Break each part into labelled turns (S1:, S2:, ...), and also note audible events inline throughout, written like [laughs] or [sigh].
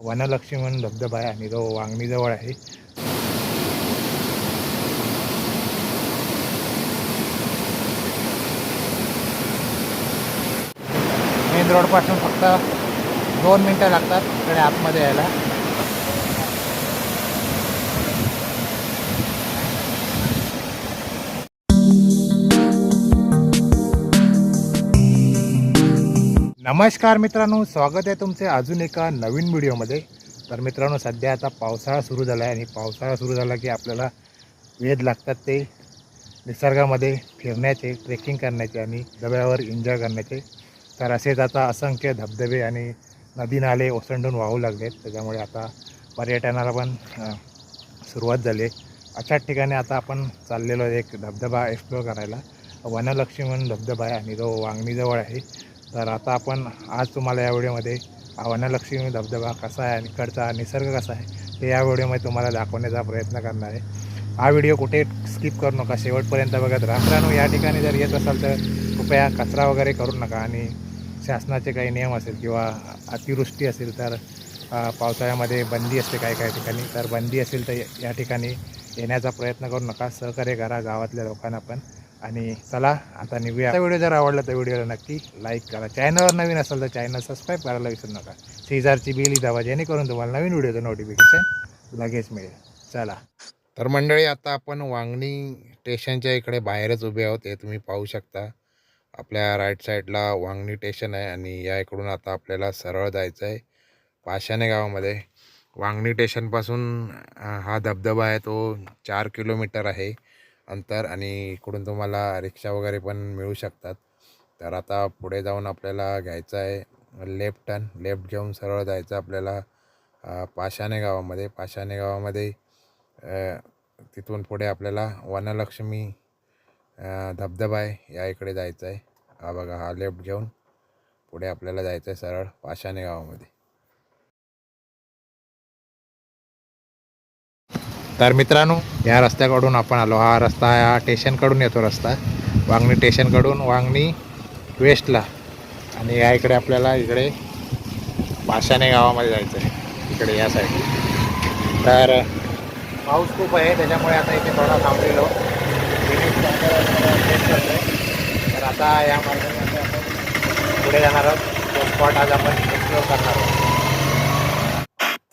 S1: वनलक्ष्मी म्हणून धबधबा आहे आणि तो वांगणीजवळ आहे. मेन रोडपासून फक्त दोन मिनटं लागतात इकडे आतमध्ये यायला. नमस्कार मित्रांनो स्वागत आहे तुमचे अजून एका नवीन व्हिडिओमध्ये. तर मित्रांनो सध्या आता पावसाळा सुरू झाला आहे आणि पावसाळा सुरू झाला की आपल्याला वेध लागतात ते निसर्गामध्ये फिरण्याचे ट्रेकिंग करण्याचे आणि धब्यावर एन्जॉय करण्याचे. तर असेच आता असंख्य धबधबे आणि नदी नाले ओसंडून वाहू लागलेत. त्याच्यामुळे आता पर्यटनाला पण सुरुवात झाली आहे. अशाच ठिकाणी आता आपण चाललेलो आहे एक धबधबा एक्सप्लोअर करायला. वनलक्ष्मी म्हणून धबधबा आहे आणि तो वांगणीजवळ आहे. तर आता आपण आज तुम्हाला या व्हिडिओमध्ये वनलक्ष्मी धबधबा कसा आहे आणि इकडचा निसर्ग कसा आहे ते या व्हिडिओमध्ये तुम्हाला दाखवण्याचा प्रयत्न करणार आहे. हा व्हिडिओ कुठे स्किप करू नका शेवटपर्यंत बघत राहा. मित्रांनो या ठिकाणी जर येत असाल तर कृपया कचरा वगैरे करू नका आणि शासनाचे काही नियम असेल किंवा अतिवृष्टी असेल तर पावसाळ्यामध्ये बंदी असते काही काही ठिकाणी. तर बंदी असेल तर या- या ठिकाणी येण्याचा प्रयत्न करू नका. सहकार्य करा गावातल्या लोकांना पण. आणि चला आता निघूया. व्हिडिओ जर आवडला तर व्हिडिओला नक्की लाईक करा. चॅनलवर नवीन असेल तर चॅनल सबस्क्राईब करायला विसरू नका. शेजारची बिल दाबा जेणेकरून तुम्हाला नवीन व्हिडिओचं नोटिफिकेशन लगेच मिळेल. चला. तर मंडळी आता आपण वांगणी स्टेशनच्या इकडे बाहेरच उभे आहोत. हे तुम्ही पाहू शकता. आपल्या राईट साईडला वांगणी स्टेशन आहे आणि या इकडून आता आपल्याला सरळ जायचं आहे पाशाने गावामध्ये. वांगणी स्टेशनपासून हा धबधबा आहे तो चार किलोमीटर आहे. अंतर आणि इकडून तुम्हाला रिक्षा वगैरे पण मिळू शकतात. तर आता पुढे जाऊन आपल्याला घ्यायचं आहे लेफ्ट टर्न. लेफ्ट घेऊन सरळ जायचं आपल्याला पाशाने गावामध्ये. पाशाने गावामध्ये तिथून पुढे आपल्याला वनलक्ष्मी धबधबा आहे या इकडे जायचं आहे. हा बघा हा लेफ्ट घेऊन पुढे आपल्याला जायचं आहे सरळ पाशाने गावामध्ये. तर मित्रांनो या रस्त्याकडून आपण आलो. हा रस्ता या स्टेशनकडून येतो रस्ता. वांगणी स्टेशनकडून वांगणी वेस्टला आणि या इकडे आपल्याला इकडे पाशाने गावामध्ये जायचं आहे इकडे या साईड तर पाऊस खूप आहे त्याच्यामुळे आता इथे थोडा थांबलेलो. तर आता या मार्गाने आपण पुढे जाणार आहोत. तो स्पॉट आज आपण एक्सप्लोर करणार आहोत.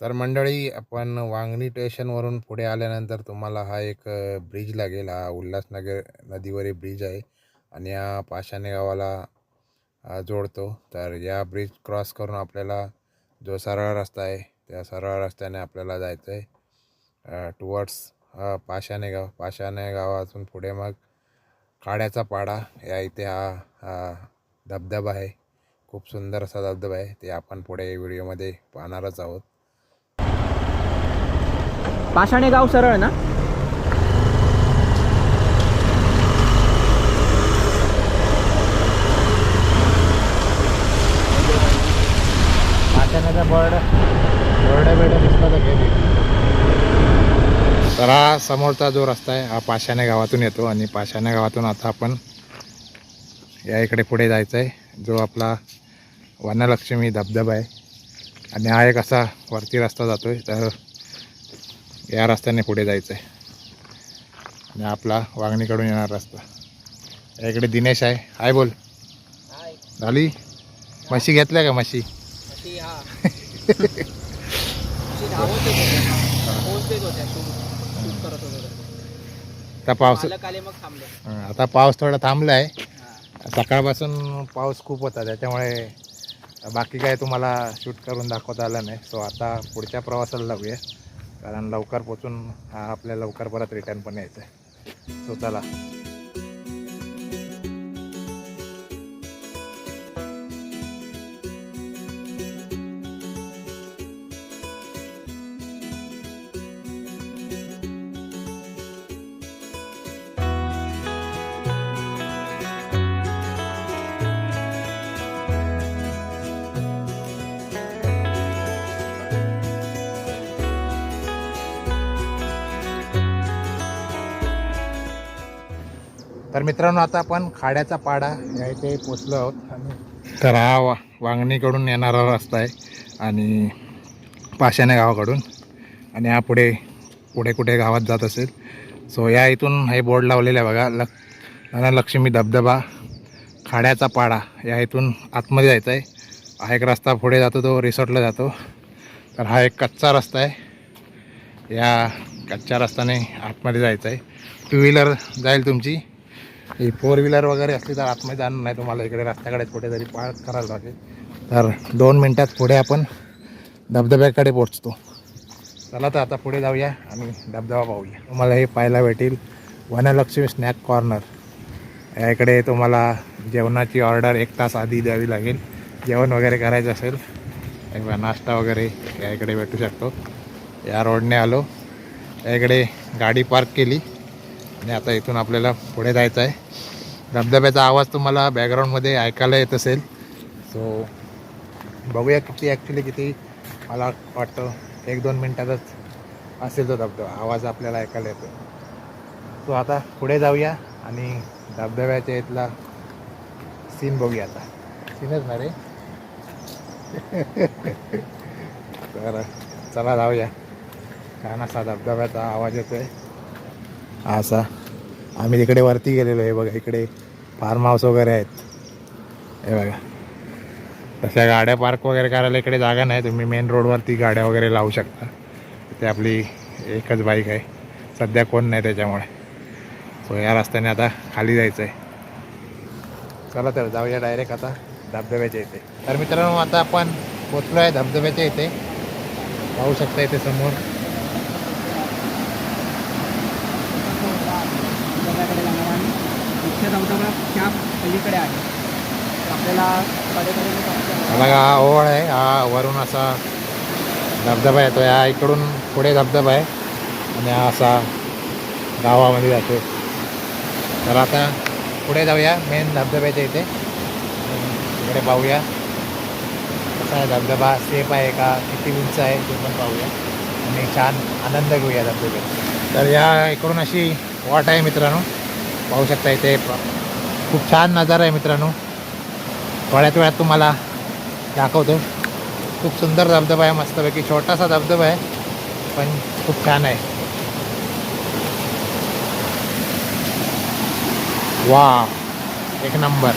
S1: तर मंडळी आपण वांगणी स्टेशनवरून पुढे आल्यानंतर तुम्हाला हा एक ब्रिज लागेल. हा उल्हासनगर नदीवरील ब्रिज आहे आणि या पाशाने गावाला जोडतो. तर या ब्रिज क्रॉस करून आपल्याला जो सरळ रस्ता आहे त्या सरळ रस्त्याने आपल्याला जायचं आहे टुवर्ड्स पाषाणे गाव. पाशाने गावातून पुढे मग काड्याचा पाडा. या इथे हा धबधबा आहे. खूप सुंदर असा धबधबा आहे. ते आपण पुढे व्हिडिओमध्ये पाहणारच आहोत.
S2: पाषाणे गाव सरळ ना?
S1: पाशाण्याचा बर्ड बर्ड तर हा समोरचा जो रस्ता आहे हा पाषाणे गावातून येतो आणि पाषाणे गावातून आता आपण या इकडे पुढे जायचं आहे जो आपला वनलक्ष्मी धबधबा आहे. आणि हा एक असा वरती रस्ता जातो आहे तर या रस्त्याने पुढे जायचं आहे आणि आपला वागणीकडून येणार रस्ता. या इकडे दिनेश आहे. हाय बोल. झाली? म्हशी घेतल्या का म्हशी? [laughs] आता पाऊस आता पाऊस थोडा थांबला आहे सकाळपासून पाऊस खूप होता. त्याच्यामुळे बाकी काय तुम्हाला शूट करून दाखवता आलं नाही. सो आता पुढच्या प्रवासाला लागूया कारण लवकर पोचून हा आपल्या लवकर परत रिटर्न पण यायचं आहे सो चला. तर मित्रांनो आता आपण खाड्याचा पाडा या इथे पोचलो आहोत. आणि तर हा वा वांगणीकडून येणारा रस्ता आहे आणि पाशाने गावाकडून. आणि हा पुढे पुढे कुठे गावात जात असेल. सो या इथून हे बोर्ड लावलेलं आहे बघा. लक लक्ष्मी धबधबा खाड्याचा पाडा या इथून आतमध्ये जायचं आहे. हा एक रस्ता पुढे जातो तो रिसॉर्टला जातो. तर हा एक कच्चा रस्ता आहे. या कच्च्या रस्त्याने आतमध्ये जायचं आहे. टू व्हीलर जाईल तुमची. ही फोर व्हीलर वगैरे असली तर आतमध्ये जाणार नाही तुम्हाला. इकडे रस्त्याकडे कुठेतरी पार्क करायला लागेल तर दोन मिनटात पुढे आपण धबधब्याकडे पोचतो चला तर आता पुढे जाऊया आणि धबधबा पाहूया. तुम्हाला हे पाहायला भेटेल वनलक्ष्मी स्नॅक कॉर्नर. याकडे तुम्हाला जेवणाची ऑर्डर एक तास आधी द्यावी लागेल. जेवण वगैरे करायचं असेल. किंवा नाश्ता वगैरे या इकडे भेटू शकतो. या रोडने आलो. या इकडे गाडी पार्क केली. आणि आता इथून आपल्याला पुढे जायचं आहे. धबधब्याचा आवाज तुम्हाला बॅकग्राऊंडमध्ये ऐकायला येत असेल. सो बघूया किती ॲक्च्युली किती मला वाटतं एक दोन मिनटातच असेल तो धबधबा. आवाज आपल्याला ऐकायला येतो सो आता पुढे जाऊया आणि धबधब्याच्या इथला सीन बघूया आता. सीनच ना रे. [laughs] तर चला जाऊया. छान असा धबधब्याचा आवाज येतो आहे असा. आम्ही तिकडे वरती गेलेलो आहे बघा इकडे फार्म हाऊस वगैरे आहेत. हे बघा. तशा गाड्या पार्क वगैरे करायला इकडे जागा नाही तुम्ही मेन रोडवरती गाड्या वगैरे लावू शकता. ते आपली एकच बाईक आहे. सध्या कोण नाही त्याच्यामुळे. सो या रस्त्याने आता खाली जायचं आहे चला तर जाऊया डायरेक्ट आता धबधब्याच्या इथे. तर मित्रांनो आता आपण पोचलो आहे धबधब्याच्या इथे. पाहू शकता इथे समोर
S2: धबधब्याकडे जाणार आणि मुख्य धबधबा त्या पलीकडे आहे. आपल्याला
S1: हा बघा हा ओळ आहे. हा वरून असा धबधबा येतो. या इकडून पुढे धबधबा आहे. आणि हा असा गावामध्ये जातो तर आता पुढे जाऊया. मेन धबधब्याच्या इथे. इकडे पाहूया. कसा आहे धबधबा? सेफ आहे का? किती उंच आहे? ते पण पाहूया. आणि छान आनंद घेऊया धबधब्यात. तर या इकडून अशी वाट आहे मित्रांनो. पाहू शकता इथे. खूप छान नजारा आहे मित्रांनो. थोड्याच वेळात तुम्हाला दाखवतो. खूप सुंदर धबधबा आहे मस्तपैकी छोटासा धबधबा आहे पण खूप छान आहे. वा एक नंबर.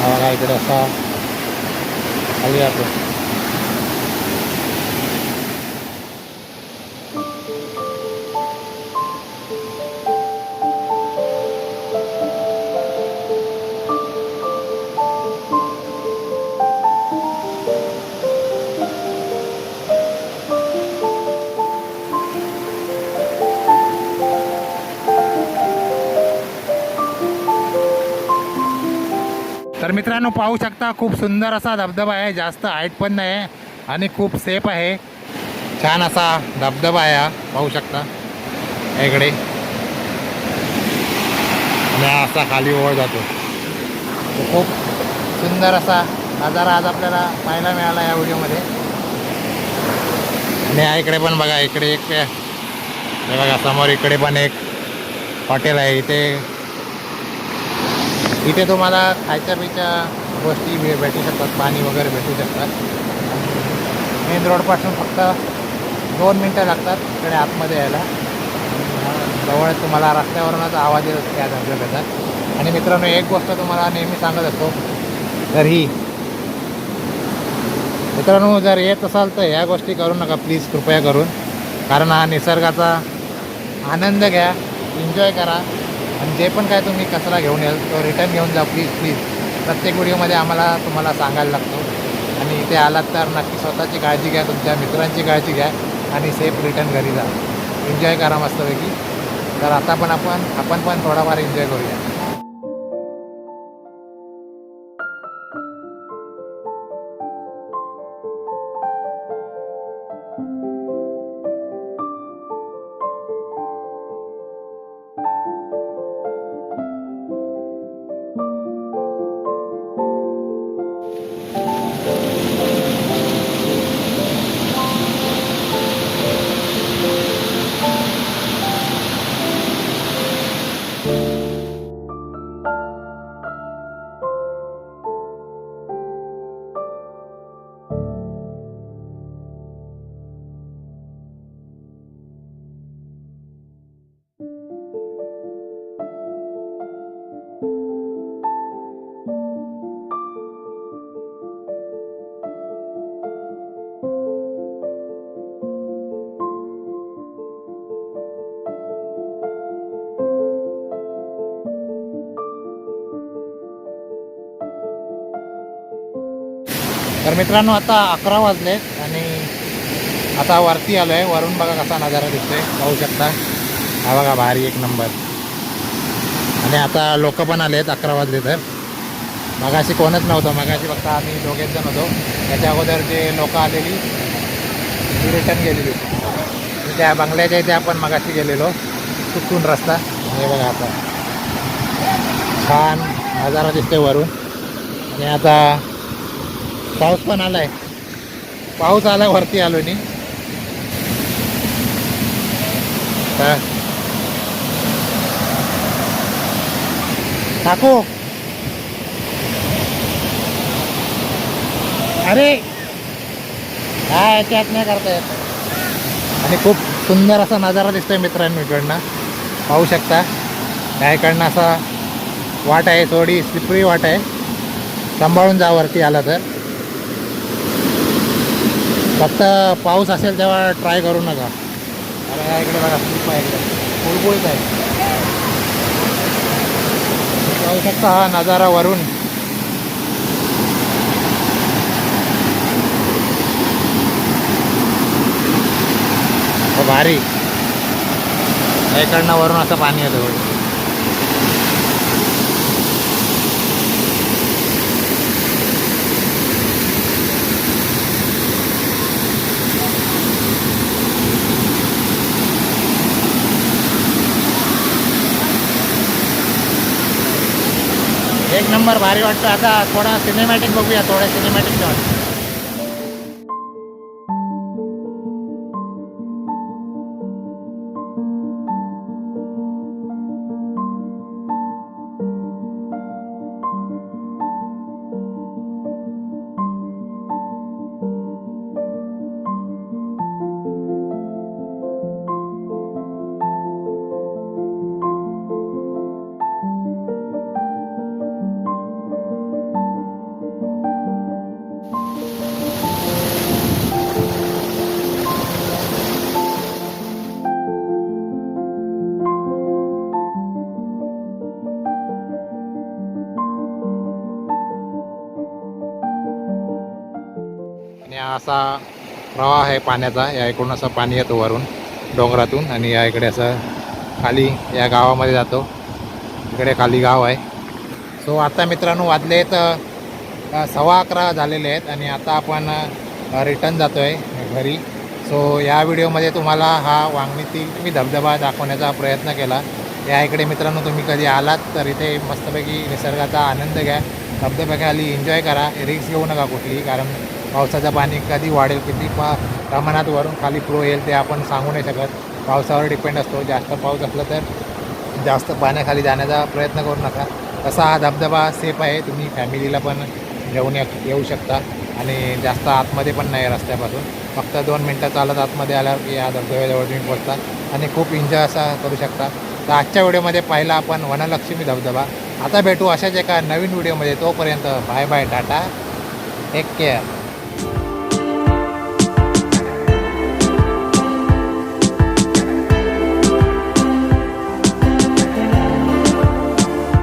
S1: हा बघा इकडे असा खाली आपण मित्रांनो पाहू शकता खूप सुंदर असा धबधबा आहे. जास्त हाईट पण नाही आहे आणि खूप सेफ आहे. छान असा धबधबा आहे हा. पाहू शकता. इकडे. आणि असा खाली ओळ जातो. खूप सुंदर असा नजारा आज आपल्याला पाहायला मिळाला या व्हिडिओमध्ये. आणि या इकडे पण बघा इकडे एक हे बघा समोर इकडे पण एक हॉटेल आहे. इथे इथे तुम्हाला खायच्या पिच्या गोष्टी भे- भेटू शकतात पाणी वगैरे भेटू शकतात. मेन रोडपासून फक्त दोन मिनटं लागतात इकडे आतमध्ये यायला. जवळ तुम्हाला रस्त्यावरूनच आवाज येत त्या त्या धबधब्याचा. आणि मित्रांनो एक गोष्ट तुम्हाला नेहमी सांगत असतो. तर ही मित्रांनो जर येत असाल तर ह्या गोष्टी करू नका. प्लीज कृपया करून. कारण हा निसर्गाचा आनंद घ्या. एन्जॉय करा. आणि जे पण काय तुम्ही कचरा घेऊन याल तो रिटर्न घेऊन जा प्लीज प्लीज प्रत्येक व्हिडिओमध्ये आम्हाला तुम्हाला सांगायला लागतो. आणि इथे आलात तर नक्की स्वतःची काळजी घ्या तुमच्या मित्रांची काळजी घ्या आणि सेफ रिटर्न घरी जा. एन्जॉय करा मस्तपैकी. तर आता पण आपण आपण पण थोडाफार एन्जॉय करूया. मित्रांनो आता अकरा वाजलेत आणि आता वरती आलो आहे वरून बघा कसा नजारा दिसतोय. पाहू शकता. हा बघा भारी एक नंबर आणि आता लोक पण आले आहेत अकरा वाजले तर. मगाशी कोणच नव्हतं. मगाशी फक्त आम्ही दोघेच जण होतो. त्याच्या अगोदर जे लोक आलेली ती रिटर्न गेलेली. होती त्या बंगल्याच्या इथे आपण मगाशी गेलेलो. चुकून रस्ता. हे बघा आता. छान नजारा दिसतोय वरून. आणि आता पाऊस पण आलाय. पाऊस आला वरती आलो नी तर काकू. अरे. काय याच्यात नाही करता येत. आणि खूप सुंदर असा नजारा दिसतोय मित्रांनो इकडनं. पाहू शकता. त्या इकडनं असा वाट आहे थोडी स्लिपरी वाट आहे. सांभाळून जा वरती आला तर. फक्त पाऊस असेल तेव्हा ट्राय करू नका. अरे या इकडे बघा स्लिप आहे इकडे. फुलबुळत आहे. पाहू शकता हा नजारा वरून. हो भारी. इकडनं वरून असं पाणी येतं वरून. एक नंबर भारी वाटतं. आता थोडा सिनेमॅटिक बघूया थोडा सिनेमॅटिक वाटतं असा प्रवाह आहे पाण्याचा. या इकडून असं पाणी येतो वरून डोंगरातून आणि या इकडे असं खाली या गावामध्ये जातो. इकडे खाली गाव आहे. सो आता मित्रांनो वाजले तर सव्वा अकरा झालेले आहेत आणि आता आपण रिटर्न जातो आहे घरी. सो या व्हिडिओमध्ये तुम्हाला हा वांगणीतील मी धबधबा दाखवण्याचा प्रयत्न केला. या इकडे मित्रांनो तुम्ही कधी आलात तर इथे मस्तपैकी निसर्गाचा आनंद घ्या. धबधब्याखाली एन्जॉय करा. रिक्स घेऊ नका कुठली कारण पावसाचं पाणी कधी वाढेल किती पा प्रमाणात वरून खाली फ्लो येईल ते आपण सांगू नाही शकत. पावसावर डिपेंड असतो. जास्त पाऊस असला तर जास्त पाण्याखाली जाण्याचा प्रयत्न करू नका. तसा हा धबधबा सेफ आहे. तुम्ही फॅमिलीला पण घेऊन या येऊ शकता. आणि जास्त आतमध्ये पण नाही रस्त्यापासून. फक्त दोन मिनटं चालत आतमध्ये आल्यावर की या धबधब्याजवळ तुम्ही पोचता आणि खूप एन्जॉय असा करू शकता. तर आजच्या व्हिडिओमध्ये पाहिला आपण वनलक्ष्मी धबधबा. आता भेटू अशाच एका नवीन व्हिडिओमध्ये. तोपर्यंत bye bye tata. Take care thank you